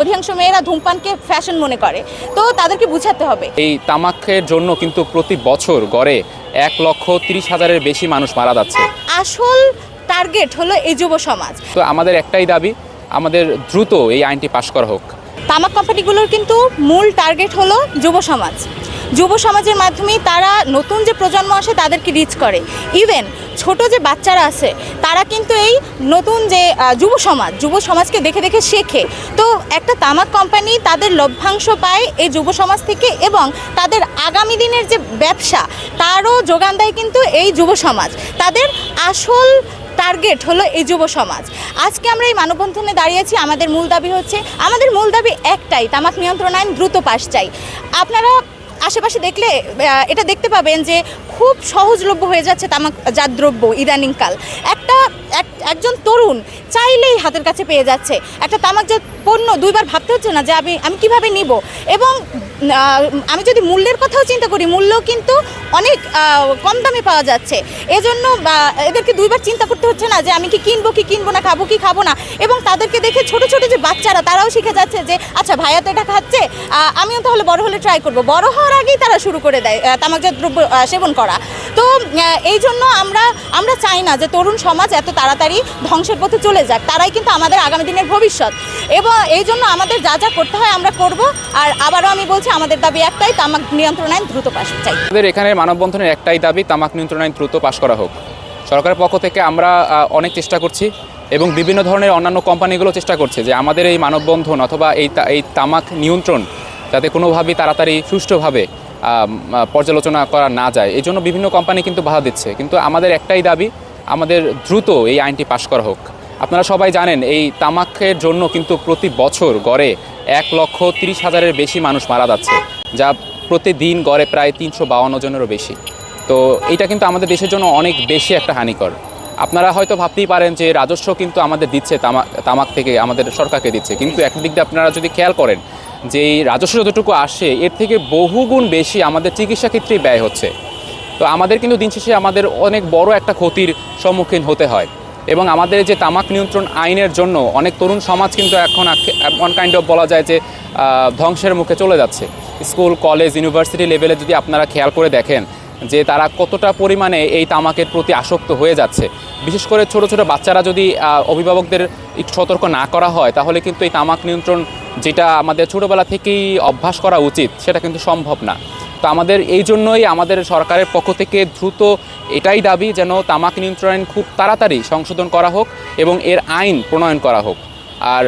অধিকাংশ মেয়েরা ধূমপানকে ফ্যাশন মনে করে। তো তাদেরকে বুঝাতে হবে। এই তামাকের জন্য কিন্তু প্রতি বছর গড়ে এক লক্ষ তিরিশ হাজারের বেশি মানুষ মারা যাচ্ছে। আসল টার্গেট হলো এই যুব সমাজ। তো আমাদের একটাই দাবি আমাদের দ্রুত এই আইনটি পাশ করা হোক। তামাক কোম্পানিগুলোর কিন্তু মূল টার্গেট হলো যুব সমাজ। যুব সমাজের মাধ্যমেই তারা নতুন যে প্রজন্ম আসে তাদেরকে রিচ করে। ইভেন ছোট যে বাচ্চারা আছে তারা কিন্তু এই নতুন যে যুব সমাজ, যুব সমাজকে দেখে দেখে শেখে। তো একটা তামাক কোম্পানি তাদের লভ্যাংশ পায় এই যুব সমাজ থেকে এবং তাদের আগামী দিনের যে ব্যবসা, তারও যোগান দেয় কিন্তু এই যুব সমাজ। তাদের আসল টার্গেট হলো এই যুব সমাজ। আজকে আমরা এই মানববন্ধনে দাঁড়িয়েছি আমাদের মূল দাবি হচ্ছে, আমাদের মূল দাবি একটাই, তামাক নিয়ন্ত্রণ আইন দ্রুত পাশ চাই। আপনারা আশেপাশে দেখলে এটা দেখতে পাবেন যে খুব সহজলভ্য হয়ে যাচ্ছে তামাক, জাত দ্রব্য ইদানিংকাল একটা, এক- একজন তরুণ চাইলেই হাতের কাছে পেয়ে যাচ্ছে। একটা তামাকজাত পণ্য দুইবার ভাবতে হচ্ছে না যে আমি আমি কীভাবে নিব? এবং আমি যদি মূল্যের কথাও চিন্তা করি, মূল্য কিন্তু অনেক কম দামে পাওয়া যাচ্ছে। এজন্য এদেরকে দুইবার চিন্তা করতে হচ্ছে না যে আমি কি কিনবো কি কিনবো না, খাব, কি খাব না। এবং তাদেরকে দেখে ছোট ছোট যে বাচ্চারা, তারাও শিখে যাচ্ছে যে আচ্ছা ভাইয়া তো এটা খাচ্ছে আমিও তাহলে বড় হলে ট্রাই করব। বড় হওয়ার আগেই তারা শুরু করে দেয় তামাকজাত দ্রব্য সেবন করা। তো এই জন্য আমরা আমরা চাই না যে তরুণ সমাজ এত তাড়াতাড়ি ধ্বংসের পথে চলে যাক। তারাই কিন্তু আমাদের আগামী দিনের ভবিষ্যৎ। এবং এই জন্য আমাদের যা যা করতে হয় আমরা করব। আর আবারও আমি বলছি, আমাদের দাবি একটাই, তামাক নিয়ন্ত্রণ আইন দ্রুত পাশ চাই। আমাদের এখানে মানববন্ধনের একটাই দাবি, তামাক নিয়ন্ত্রণ আইন দ্রুত পাশ করা হোক। সরকারের পক্ষ থেকে আমরা অনেক চেষ্টা করছি এবং বিভিন্ন ধরনের অন্যান্য কোম্পানিগুলো চেষ্টা করছে যে আমাদের এই মানববন্ধন অথবা এই এই তামাক নিয়ন্ত্রণ যাতে কোনোভাবেই তাড়াতাড়ি সুষ্ঠুভাবে পর্যালোচনা করা না যায়। এই জন্য বিভিন্ন কোম্পানি কিন্তু বাধা দিচ্ছে। কিন্তু আমাদের একটাই দাবি, আমাদের দ্রুত এই আইনটি পাশ করা হোক। আপনারা সবাই জানেন, এই তামাকের জন্য কিন্তু প্রতি বছর গড়ে এক লক্ষ তিরিশ হাজারের বেশি মানুষ মারা যাচ্ছে, যা প্রতিদিন গড়ে প্রায় তিনশো বাউন্ন জনেরও বেশি। তো এটা কিন্তু আমাদের দেশের জন্য অনেক বেশি একটা হানিকর। আপনারা হয়তো ভাবতেই পারেন যে রাজস্ব কিন্তু আমাদের দিচ্ছে তামাক তামাক থেকে, আমাদের সরকারকে দিচ্ছে। কিন্তু একদিক দিয়ে আপনারা যদি খেয়াল করেন যে এই রাজস্ব যতটুকু আসে, এর থেকে বহুগুণ বেশি আমাদের চিকিৎসা ক্ষেত্রেই ব্যয় হচ্ছে। তো আমাদের কিন্তু দিন শেষে আমাদের অনেক বড় একটা ক্ষতির সম্মুখীন হতে হয়। এবং আমাদের যে তামাক নিয়ন্ত্রণ আইনের জন্য অনেক তরুণ সমাজ কিন্তু এখন ওয়ান কাইন্ড অফ বলা যায় যে ধ্বংসের মুখে চলে যাচ্ছে। স্কুল, কলেজ, ইউনিভার্সিটি লেভেলে যদি আপনারা খেয়াল করে দেখেন যে তারা কতটা পরিমাণে এই তামাকের প্রতি আসক্ত হয়ে যাচ্ছে। বিশেষ করে ছোট ছোট বাচ্চারা যদি অভিভাবকদের সতর্ক না করা হয়, তাহলে কিন্তু এই তামাক নিয়ন্ত্রণ যেটা আমাদের ছোটোবেলা থেকেই অভ্যাস করা উচিত, সেটা কিন্তু সম্ভব না। তো আমাদের এই জন্যই আমাদের সরকারের পক্ষ থেকে দ্রুত এটাই দাবি যেন তামাক নিয়ন্ত্রণ খুব তাড়াতাড়ি সংশোধন করা হোক এবং এর আইন প্রণয়ন করা হোক। আর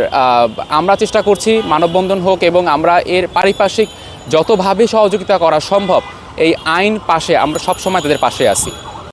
আমরা চেষ্টা করছি মানববন্ধন হোক এবং আমরা এর পারিপার্শ্বিক যতভাবে সহযোগিতা করা সম্ভব, এই আইন পাশে, আমরা সবসময় তাদের পাশে আছি।